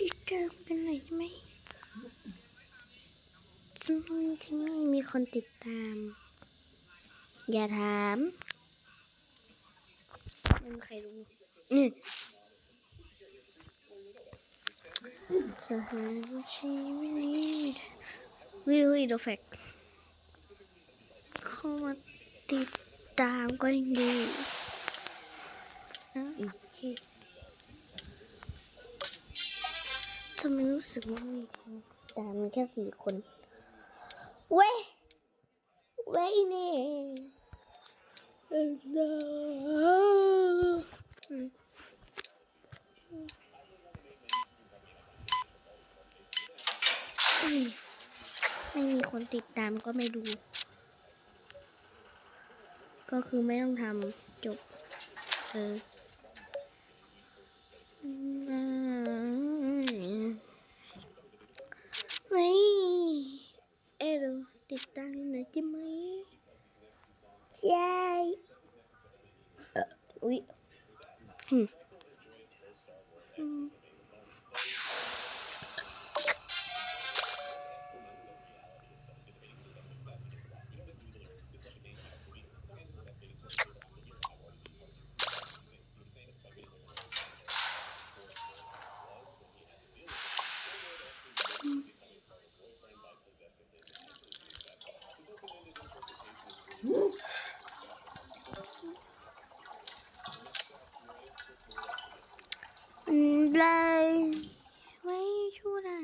ติดตามกันหน่อยได้ไหมสมมติที่ไม่มีคนติดตาม อย่าถามไม่มีใครรู้นี่สถานชีวิตนี้วิวอีดแฟกเข้ามาติดตามก็ยังดีนะ ทำไมรู้สึกว่ามีคนตามมีแค่สี่คน เว้ย เว้ยนี่เอ็นดาไม่มีคนติดตามก็ไม่ดู ก็คือไม่ต้องทำจบ เออ เลยไว้ช่วยได้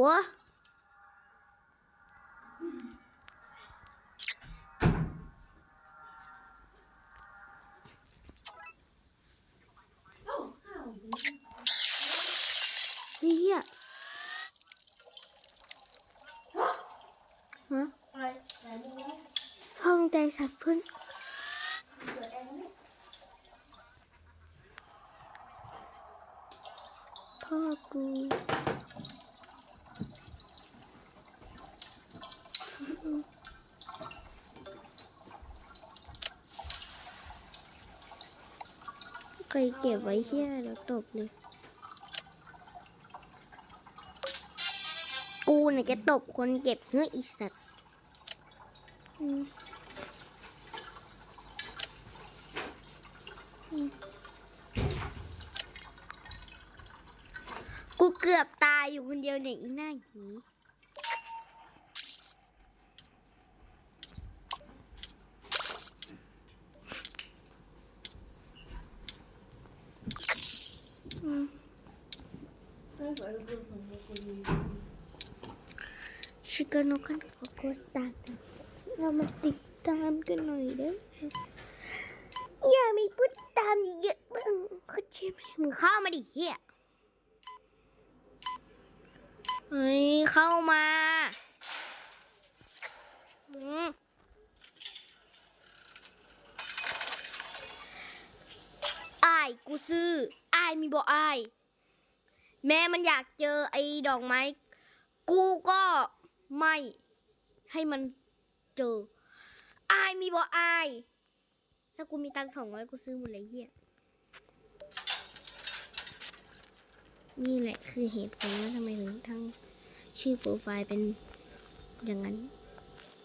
วะเฮียฮะ อะไรไหนมึงนะ ห้องใจ สัตว์พึ่งพ่อกูเคยเก็บไว้เชี่ยแล้วตบเลยกูเนี่ยจะตบคนเก็บเฮ้ยอีสัตว์อืมอืม กูเกือบตายอยู่คนเดียวเนี่ยอีหน้าหีอืมไม่เปิดดูของกูดีชิคาโนกันขอโกสตาร์กันเรามาติดตามกันหน่อยเด้อ อย่ามีผู้ติดตามเยอะๆบ้างเข้าใจไหมมึงเข้ามาดิเฮียเฮ้ยเข้ามาอืมอายกูซื้ออายมีบอกอาย แม่มันอยากเจอไอ้ดอกไม้ กูก็ไม่ให้มันเจออายมีบ่อาย ถ้ากูมีตังสองร้อยกูซื้อหมดเลยเฮียนี่แหละคือเหตุผลว่าทำไมถึงทั้งชื่อโปรไฟล์เป็นอย่างนั้น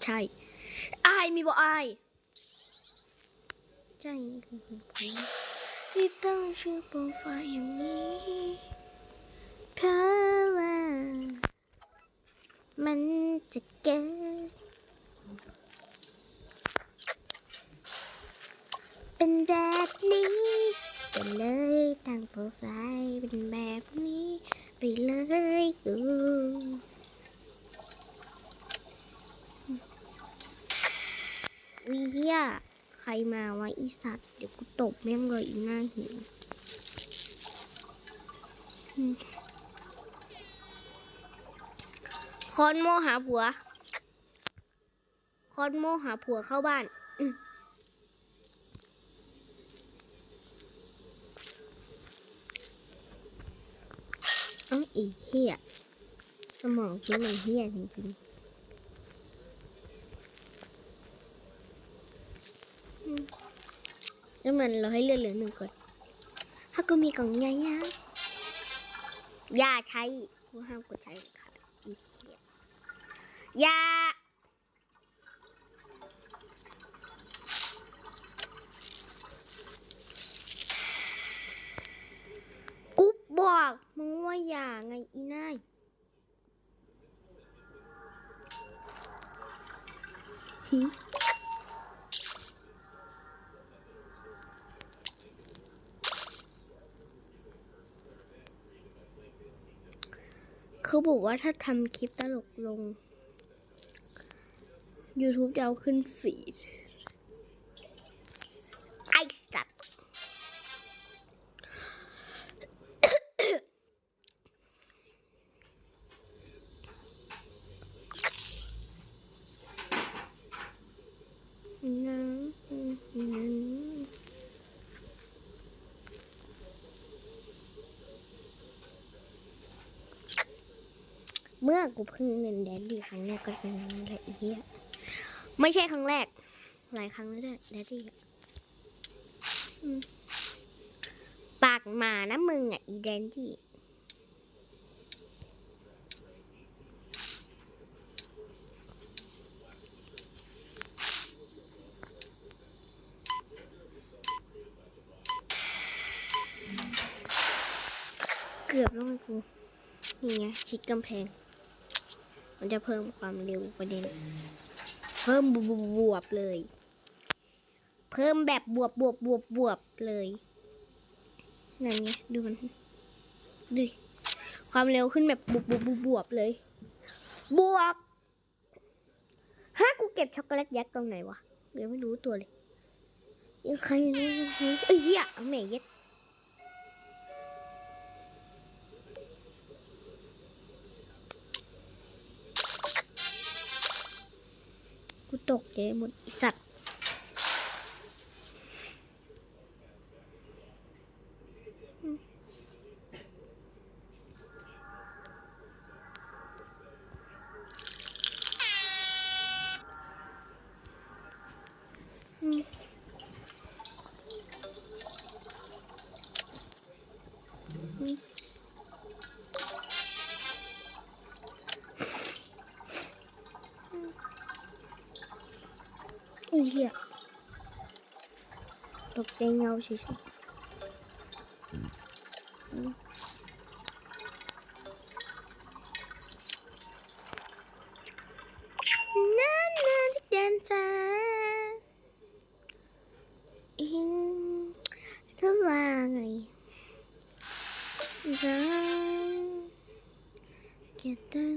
ใช่อายมีบ่อายใช่นี่คือเหตุผลที่ตั้งชื่อโปรไฟล์อย่างนี้เพราะว่ามันจะเกิด เป็นแบบนี้ก็เลยตั้งโปรไฟล์เป็นแบบนี้ไปเลยกูวิเฮียใครมาวะอีสัตว์เดี๋ยวกูตบแม่งเลยอีหน้าหิวคอนโมหาผัว คอนโมหาผัวเข้าบ้านอือ เอ้าอีเหี้ยสมองกูมันเหี้ยจริงๆแล้วมันเราให้เลือดเหลือหนึ่งก่อนถ้าก็มีกล่องใหญ่ยะอย่าใช้ห้ามกดใช้ค่ะอีเหี้ยอย่ากูบอกมึงว่า อีนายหึเขาบอกว่าถ้าทำคลิปตลกลง YouTube จะเอาขึ้นฟีด เมื่อกูเพิ่งเล่นแดนดี้ครั้งแรกก็เป็นอย่างนั้นแหละไอ้เหี้ยไม่ใช่ครั้งแรก หลายครั้งแล้วด้แดดดี้ปากหมานะมึงอะอีแดนดี้เกือบแล้วไงกู นี่ไงชิดกำแพง มันจะเพิ่มความเร็วประเด็น เพิ่มบวบบวบเลย เพิ่มแบบบวบบวบบวบบวบเลยนั่นไงดูมันดูความเร็วขึ้นแบบบวบบวบบวบบวบเลย บวบฮะกูเก็บช็อกโกแลตยักษ์ตรงไหนวะยังไม่รู้ตัวเลยยังใครยังใครเอ้ยเหี้ยเอาแม่ยัดกูต ตกใจเยอะหมดสัติเ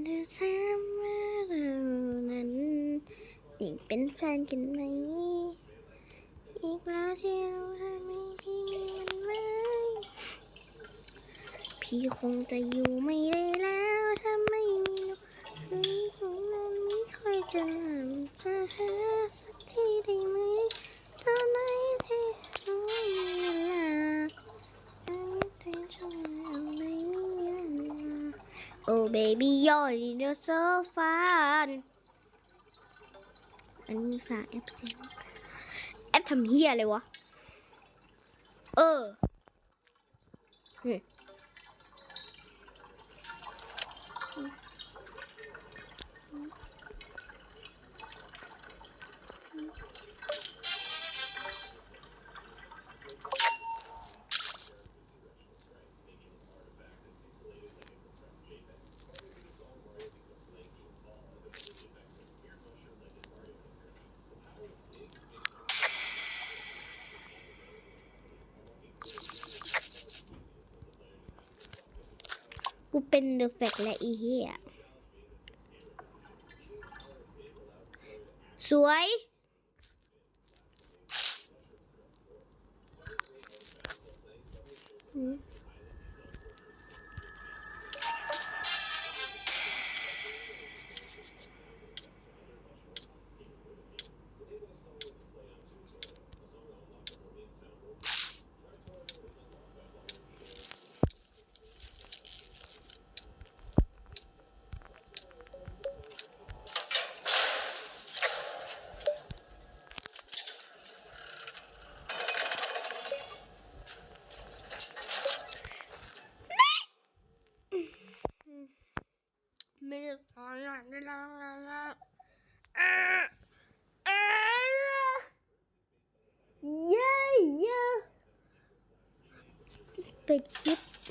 ดือดแซมมาเรานั้นอีก เป็นแฟนกันไหม อีกแล้วที่เราทำให้พี่มีมันไหมพี่คงจะอยู่ไม่ได้แล้วถ้าไม่มีคืนของนั้นไม่ค่อยจะหาจะหาสักทีได้ไหมตอนไหนที่เราไม่มีเวลาไม่ได้ช่วยเอาไม่มีเวลา Oh baby you're the so fun อันนี้สาแอปเสีแอปทำเฮียอะไรวะ เออ กูเป็นเดอะแฟกและอีเฮียสวย อืม เ